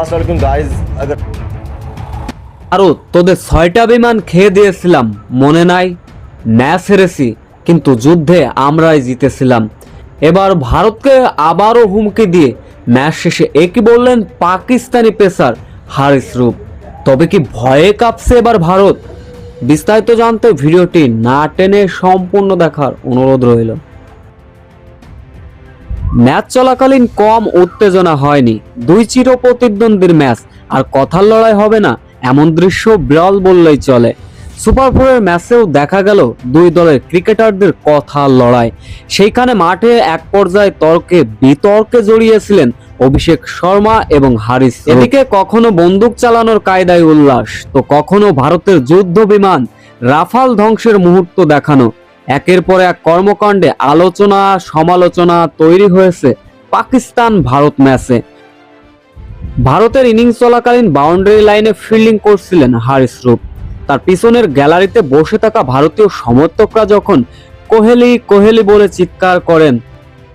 আসসালামাইকুম গাইজ আগে আরও তোদের ছয়টা বিমান খেয়ে দিয়েছিলাম, মনে নাই? ম্যাচ হেরেছি কিন্তু যুদ্ধে আমরাই জিতেছিলাম। এবার ভারতকে আবারও হুমকি দিয়ে ম্যাচ শেষে একই বললেন পাকিস্তানি পেসার হারিস রূপ। তবে কি ভয়ে কাঁপছে এবার ভারত? বিস্তারিত জানতে ভিডিওটি না টেনে সম্পূর্ণ দেখার অনুরোধ রইল। ম্যাচ চলাকালীন কম উত্তেজনা হয়নি। দুই চির প্রতিদ্বন্দ্বীর ম্যাচ, আর কথার লড়াই হবে না, এমন দৃশ্য বিরল বললেই চলে। সুপার ফোরের ম্যাচেও দেখা গেল দুই দলের ক্রিকেটারদের কথার লড়াই। সেইখানে মাঠে এক পর্যায়ে তর্কে বিতর্কে জড়িয়েছিলেন অভিষেক শর্মা এবং হারিস এদিকে কখনো বন্দুক চালানোর কায়দায় উল্লাস, তো কখনো ভারতের যুদ্ধ বিমান রাফাল ধ্বংসের মুহূর্ত দেখানো। একের পর এক কর্মকাণ্ডে আলোচনা, সমালোচনা তৈরি হয়েছে পাকিস্তান ভারত ম্যাচে। ভারতের ইনিংস চলাকালীন বাউন্ডারি লাইনে ফিল্ডিং করছিলেন হারিস রূপ তার পিছনের গ্যালারিতে বসে থাকা ভারতীয় সমর্থকরা যখন কোহেলি কোহেলি বলে চিৎকার করেন,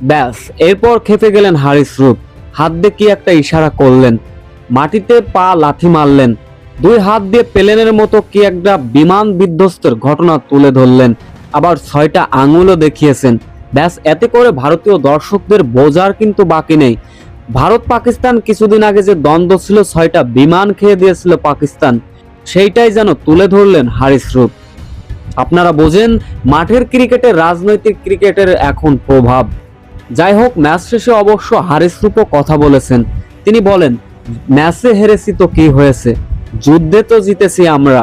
ব্যাস, এরপর খেপে গেলেন হারিস রূপ হাত দিয়ে কি একটা ইশারা করলেন। মাটিতে পা লাথি মারলেন। দুই হাত দিয়ে পেলেনের মতো কি একটা বিমান বিধ্বস্তের ঘটনা তুলে ধরলেন আবার ছয়টা আঙুলও দেখিয়েছেন। ব্যাস, এতে করে ভারতীয় দর্শকদের বোঝার কিন্তু বাকি নেই। ভারত পাকিস্তান কিছুদিন আগে যে দ্বন্দ্ব ছিল, ছয়টা বিমান খেয়ে দিয়েছিল পাকিস্তান, সেইটাই যেন তুলে ধরলেন হারিস রূপ। আপনারা বোঝেন, মাঠের ক্রিকেটে রাজনৈতিক ক্রিকেটের এখন প্রভাব। যাই হোক, ম্যাচ শেষে অবশ্য হারিস রূপও কথা বলেছেন। তিনি বলেন, ম্যাচে হেরেছি তো কি হয়েছে? যুদ্ধে তো জিতেছি আমরা।